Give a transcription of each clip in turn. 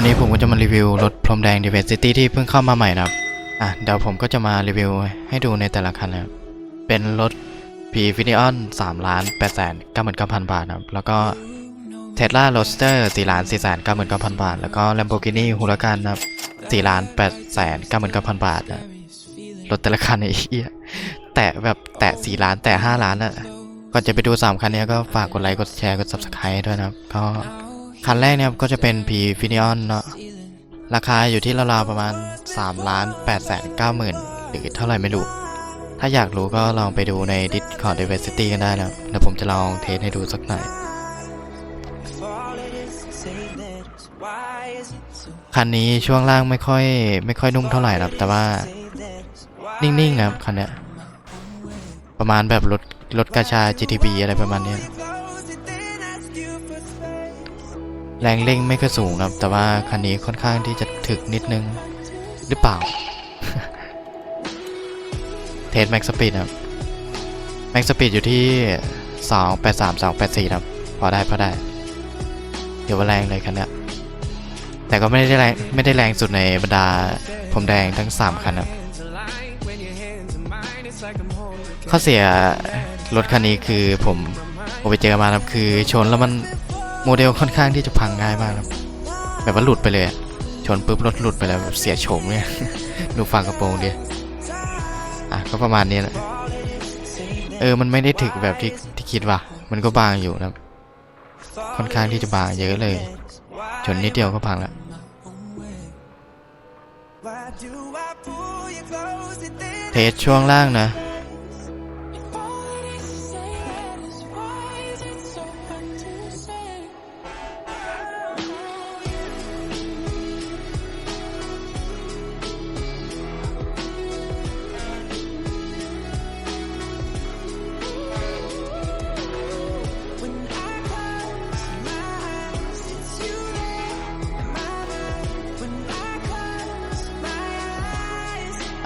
วันนี้ผมก็จะมารีวิวรถพรมแดง Diversity ที่เพิ่งเข้ามาใหม่นะครับ อะเดี๋ยวผมก็จะมารีวิวให้ดูในแต่ละคันนะครับ เป็นรถ p f i n i o n 3ล้าน8แสน99,000 บาทนะครับ แล้วก็ Tesla Roadster 4ล้าน4แสน99,000 บาท แล้วก็ Lamborghini Huracan นะครับ4ล้าน8แสน99,000 บาทนะรถแต่ละคันไอ้เหี้ยแตะแบบแตะ 4 ล้านแตะ 5 ล้านอะก่อนจะไปดู 3 คันนี้ก็ฝากกดไลค์กดแชร์กด Subscribe ด้วยนะครับก็ คันแรกเนี่ยก็จะเป็น P f i n i o n เนาะราคาอยู่ที่ราวๆประมาณ3ล้าน8แสน9หมื่นหรือเท่าไหร่ไม่รู้ ถ้าอยากรู้ก็ลองไปดูใน Discord Diversity กันได้นะแล้วผมจะลองเทสให้ดูสักหน่อย คันนี้ช่วงล่างไม่ค่อยไม่ค่อยนุ่มเท่าไหร่ครับ แต่ว่านิ่งๆนะครับคันเนี้ยประมาณแบบรถรถกาชา GTB อะไรประมาณนี้ แรงเร่งไม่ค่อยสูงครับ แต่ว่าคันนี้ค่อนข้างที่จะถึกนิดนึงหรือเปล่า เทสแม็กสปีดครับ แม็กสปีดอยู่ที่ 283 284 ครับ พอได้พอได้ เดี๋ยวว่าแรงเลยคันเนี้ยแต่ก็ไม่ได้แรงไม่ได้แรงสุดในบรรดาผมแดงทั้ง 3 คันครับข้อเสียรถคันนี้คือผมผมไปเจอมาครับคือชนแล้วมัน โมเดลค่อนข้างที่จะพังง่ายมากครับ แบบว่าหลุดไปเลย ชนปุ๊บรถหลุดไปแล้วแบบเสียโฉมเนี่ย ดูฟังกระโปรงดิอะก็ประมาณนี้แหละ เออ มันไม่ได้ถึกแบบที่ที่คิดว่ามันก็บางอยู่นะค่อนข้างที่จะบางเยอะเลย ชนนิดเดียวก็พังแล้วเทสช่วงล่างนะ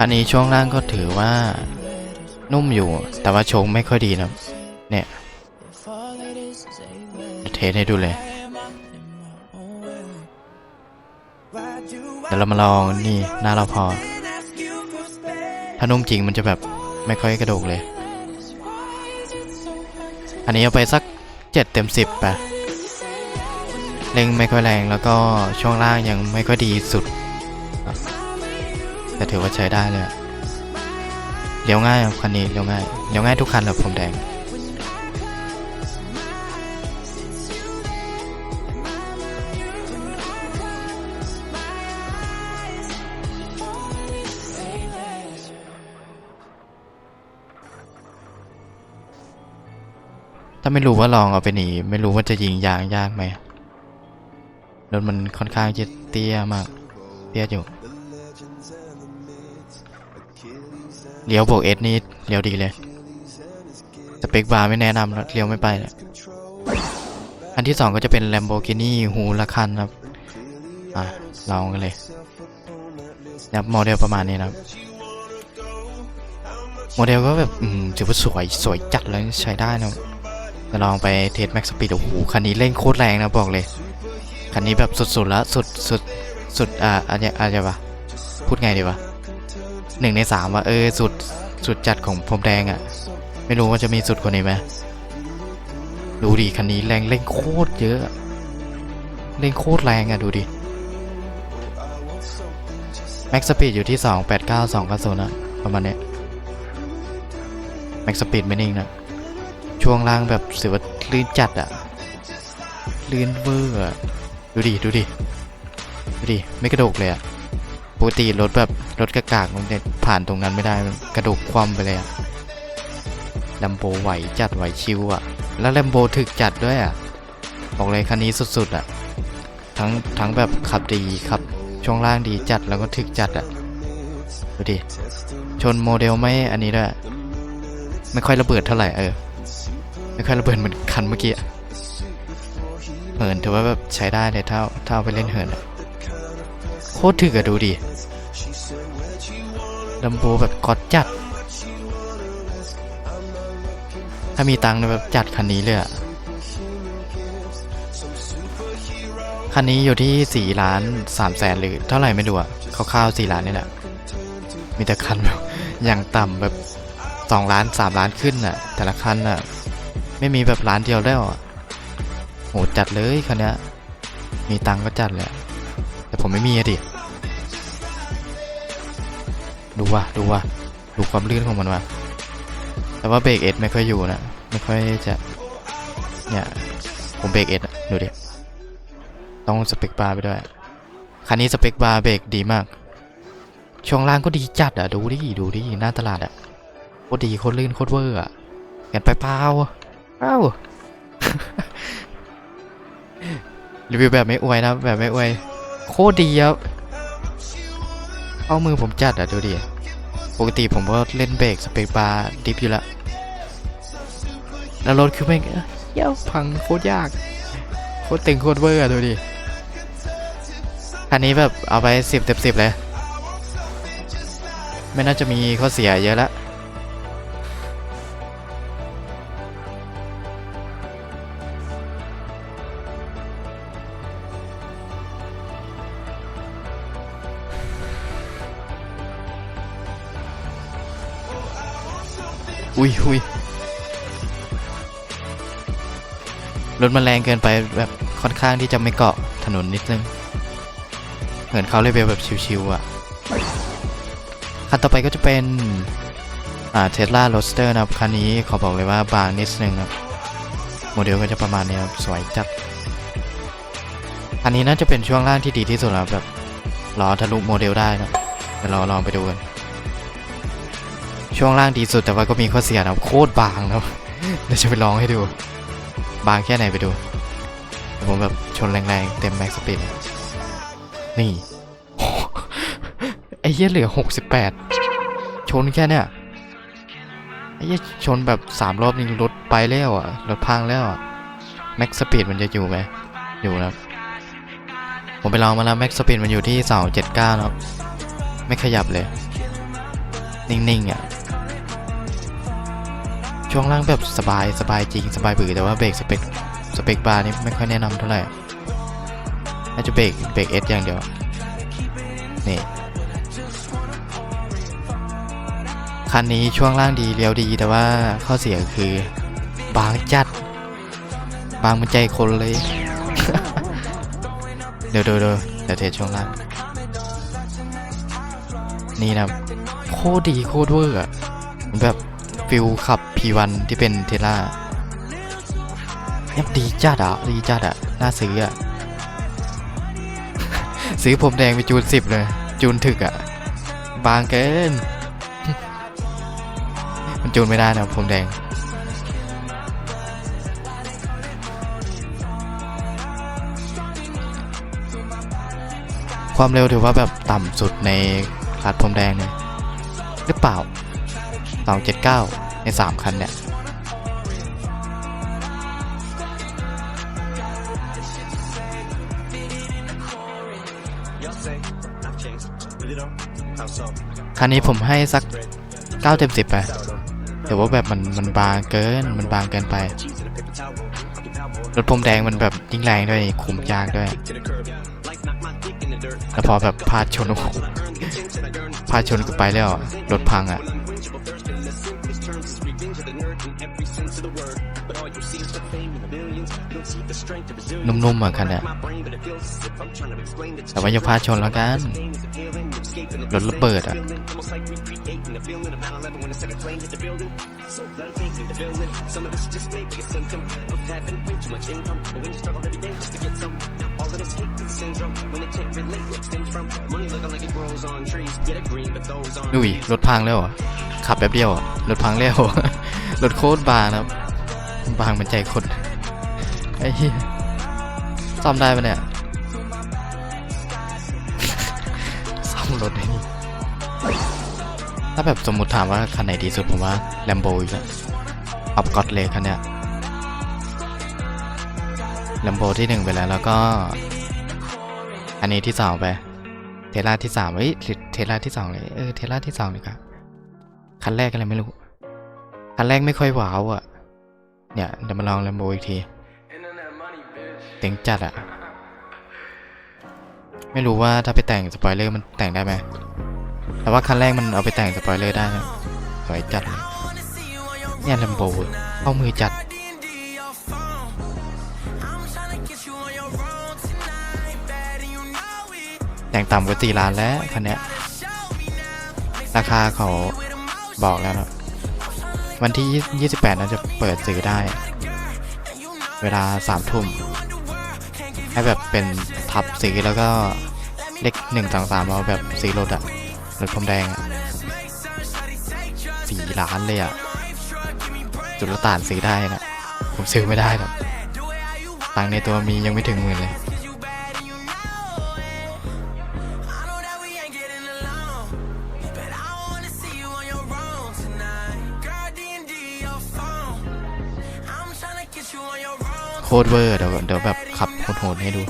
อันนี้ช่วงล่างก็ถือว่า นุ่มอยู่ แต่ว่าโชงไม่ค่อยดีนะ เนี่ยเทสให้ดูเลยเดี๋ยวเรามาลองนี่หน้าเราพอ ถ้านุ่มจริงมันจะแบบไม่ค่อยกระโดกเลย อันนี้เอาไปสักเจ็ดเต็มสิบไปเร่งไม่ค่อยแรงแล้วก็ช่วงล่างยังไม่ค่อยดีสุด แต่ถือว่าใช้ได้เลยเลี้ยวง่ายครับคันนี้เลี้ยวง่ายเลี้ยวง่ายทุกคันเลยผมแดง ถ้าไม่รู้ว่าลองเอาไปหนี ไม่รู้ว่าจะยิงยางยากไหมรถมันค่อนข้างจะเตี้ยมาก เตี้ยอยู่ เลี้ยวบวกเอสนี่เลี้ยวดีเลยสเปคบาร์ไม่แนะนำแล้วเลี้ยวไม่ไปเลยอันที่สองก็จะเป็น Lamborghini หูละคันครับ อะลองกันเลยนะครับโมเดลประมาณนี้นะครับ โมเดลก็แบบอืมถือว่าสวยสวยจัดเลยใช้ได้นะจะลองไปเทสแม็กสปีดโอ้โหคันนี้เร่งโคตรแรงนะบอกเลย คันนี้แบบสุดๆแล้วสุดสุดสุดอ่าอะไรอะไรวะพูดไงดีวะ หนึ่งในสามว่าเออสุดสุดจัดของผมแดงอะ่ะ ไม่รู้ว่าจะมีสุดกว่านี้ไหมดูดิคันนี้แรงเร่งโคตรเยอะเร่งโคตรแรงอะ่ะดูดิแม็กสปีดอยู่ที่ 2 8 9 2 9 0นะประมาณเนี้ยแม็กสปีดไม่นิ่งนะช่วงล่างแบบเสือว่าลื่นจัดอะ่ะลื่นเวอร์อะดูดิดูดิดูดิไม่กระโดกเลยอะ่ะ กติรถแบบรถกระกากมันจะผ่านตรงนั้นไม่ได้กระดกคว่ำไปเลยอะลัมโบไหวจัดไหวชิวอะแล้วแลมโบถึกจัดด้วยอะบอกเลยคันนี้สุดๆอะทั้งทั้งแบบขับดีขับช่วงล่างดีจัดแล้วก็ถึกจัดอะดูดิชนโมเดลไม่อันนี้ด้วยไม่ค่อยระเบิดเท่าไหร่เออไม่ค่อยระเบิดเหมือนคันเมื่อกี้เหินถือว่าแบบใช้ได้เลยถ้าถ้าเอาไปเล่นเหินอะโคตรถึกอะดูดิ ลัมโบแบบกอดจัด ถ้ามีตังค์แบบจัดคันนี้เลยอะคันนี้อยู่ที่สี่ล้านสามแสนหรือเท่าไหร่ไม่รู้อะคร่าวๆสี่ล้านนี่แหละ มีแต่คันแบบอย่างต่ำแบบสองล้านสามล้านขึ้นอะแต่ละคันอะไม่มีแบบล้านเดียวแล้วอะโหจัดเลยคันนี้มีตังค์ก็จัดแหละแต่ผมไม่มีอะดิ ดูว่ะดูว่ะดูความลื่นของมันว่ะแต่ว่าเบรกเอ็ดไม่ค่อยอยู่นะ ไม่ค่อยจะเนี่ยผมเบรกเอ็ดดูดิต้องสเปคบาร์ไปด้วยคันนี้สเปคบาร์เบรกดีมาก ช่วงล่างก็ดีจัดอะ ดูดิดูดิหน้าตลาดอะโคตรดีโคตรลื่นโคตรเวอร์อะกันไปเปล่าเอ้ารีวิวแบบไม่อวยนะแบบไม่อวย โคตรดีครับ เอามือผมจัดอะดูดิ ปกติผมก็เล่นเบรกสเปคบาร์ดิฟอยู่แล้วแล้วรถคือแม่งเอ้ยเหี้ยพังโคตรยาก โคตรตึงโคตรเวอร์อะดูดิคันนี้แบบเอาไปสิบเต็มสิบเลย ไม่น่าจะมีข้อเสียเยอะละ อุ้ยอุ้ยรถมันแรงเกินไปแบบค่อนข้างที่จะไม่เกาะถนนนิดนึง เหมือนเขาเลเวลแบบชิวๆอะ คันต่อไปก็จะเป็น อ่าเทสลาโรสเตอร์นะครับ คันนี้ขอบอกเลยว่าบางนิดนึงครับ โมเดลก็จะประมาณนี้ครับ สวยจัดคันนี้น่าจะเป็นช่วงล่างที่ดีที่สุดแล้วแบบล้อทะลุโมเดลได้นะเดี๋ยวเราลองไปดูกัน ช่วงล่างดีสุดแต่ว่าก็มีข้อเสียนะครับโคตรบางนะครับเดี๋ยวจะไปลองให้ดู บางแค่ไหนไปดู ผมแบบชนแรงๆ เต็มแม็กซ์สปีดนี่ไอ้เหี้ยเหลือ 68 ชนแค่เนี้ยไอ้เหี้ยชนแบบสามรอบนี่รถไปแล้วอะรถพังแล้วอะแม็กซ์สปีดมันจะอยู่ไหมอยู่นะครับผมไปลองมาแล้วแม็กซ์สปีดมันอยู่ที่ 279 นะครับ ไม่ขยับเลย นิ่งๆอะ ช่วงล่างแบบสบายสบายจริงสบายบือแต่ว่าเบรกสเปคสเปคบาร์นี่ไม่ค่อยแนะนำเท่าไหร่น่าจจะเบรกเบรกเอสอย่างเดียว นี่ คันนี้ช่วงล่างดีเลี้ยวดีแต่ว่าข้อเสียคือบางจัด บางมันใจคนเลย เดี๋ยวเดี๋ยวเดี๋ยวเทียวเทสช่วงล่าง นี่นะโคตรดีโคตรเวอร์อะมือนแบบ ฟิลขับ P1 ที่เป็นเทสลาเนี่ยดีจัดอะดีจัดอะน่าซื้ออะ ซื้อผมแดงไปจูนสิบเลย จูนถึกอะ บางเกิน มันจูนไม่ได้นะผมแดงความเร็วถือว่าแบบต่ำสุดในคลาสผมแดงเนี่ยหรือเปล่า 279ใน3คันเนี่ย คันนี้ผมให้สัก9เต็ม10ไปแต่ว่าแบบมันมันบางเกิน มันบางเกินไป รถผมแดงมันแบบยิ่งแรงด้วยคุมยากด้วย แล้วพอแบบพาดชนโอ้โหพาดชนก็ไปแล้วรถพังอะ นุ่มๆอะคันเนี้ยแต่ว่าอย่าพลาดชนแล้วกัน รถระเบิดอะดุยรถพังแล้วเหรอขับแป๊บเดียวอะรถพังแล้วรถโคตรบางนะครับบางเป็นใจคนไอ้เหี้ยซ่อมได้ปะเนี่ย รถได้นี่ถ้าแบบสมมติถามว่าคันไหนดีสุดผมว่าแลมโบอีกแล้วอัพกอดเลยคันเนี้ยแลมโบที่หนึ่งไปแล้วแล้วก็ อันนี้ที่สองไป เทสลาที่สามเฮ้ยเทสลาที่สองเลยเออเทสลาที่สองเลยครับคันแรกอะไรไม่รู้ คันแรกไม่ค่อยว้าวอะ เนี่ยเดี๋ยวมาลองแลมโบอีกทีเต็งจัดอะ ไม่รู้ว่าถ้าไปแต่งสปอยเลอร์มันแต่งได้ไหมแต่ว่าคันแรกมันเอาไปแต่งสปอยเลอร์ได้นะสวยจัดเนี่ยลมโบเข้ามือจัดแต่งต่ำกว่าสี่ล้านแล้วคันนี้ราคาเขาบอกแล้วนะวันที่ 28น่าจะเปิดซื้อได้ เวลาสามทุ่ม ให้แบบเป็นทับสีแล้วก็เลขหนึ่งสองสามเอาแบบสีรถอะรถพรมแดงอะสี่ล้านเลยอะจุลต่านซื้อได้นะผมซื้อไม่ได้หรอกตังในตัวมียังไม่ถึงหมื่นเลยโคตรเวอร์เดี๋ยวเดี๋ยวแบบ ขับโหดๆให้ดู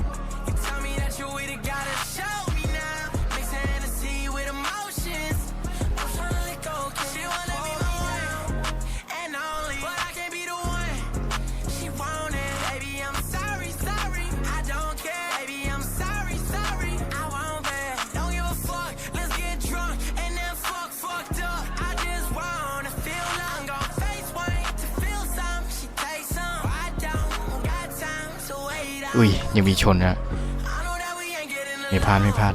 อุ้ยยังมีชนนะไม่พลาดไม่พลาด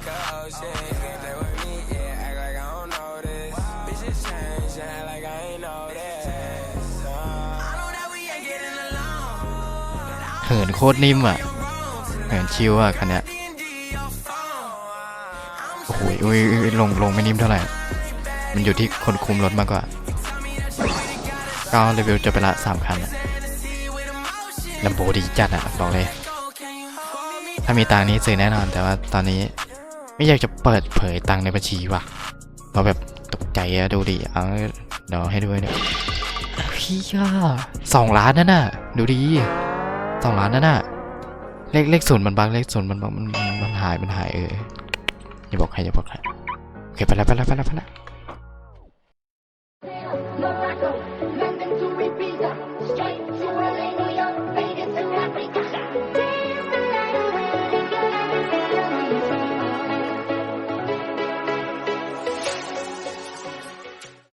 like a ocean. You can play with me, yeah, act like I don't know this. Bitches change, act like I ain't know this. เหินโคตรนิ่มอะเหินชิวอะคันเนี้ยโอ้โหอุ้ยอุ้ยลงลงไม่นิ่มเท่าไหร่ มันอยู่ที่คนคุมรถมากกว่าก็รีวิวจะไปละสามคันอะลำโบดีจัดอะบอกเลย ถ้ามีตังนี้ซื้อแน่นอน แต่ว่าตอนนี้ ไม่อยากจะเปิดเผยตังค์ในบัญชีว่ะเราแบบตกใจอะดูดิเอาเดี๋ยวให้ด้วยเนี่ยพี่ยสองล้านนั่นน่ะ ดูดีสองล้านนั่นน่ะ เลขเลขศูนย์มันบังเลขศูนย์มันบังมันมันมันหายมันหายเอออย่าบอกใครอย่าบอกใครโอเคไปแล้วไปแล้วไปแล้วไปแล้ว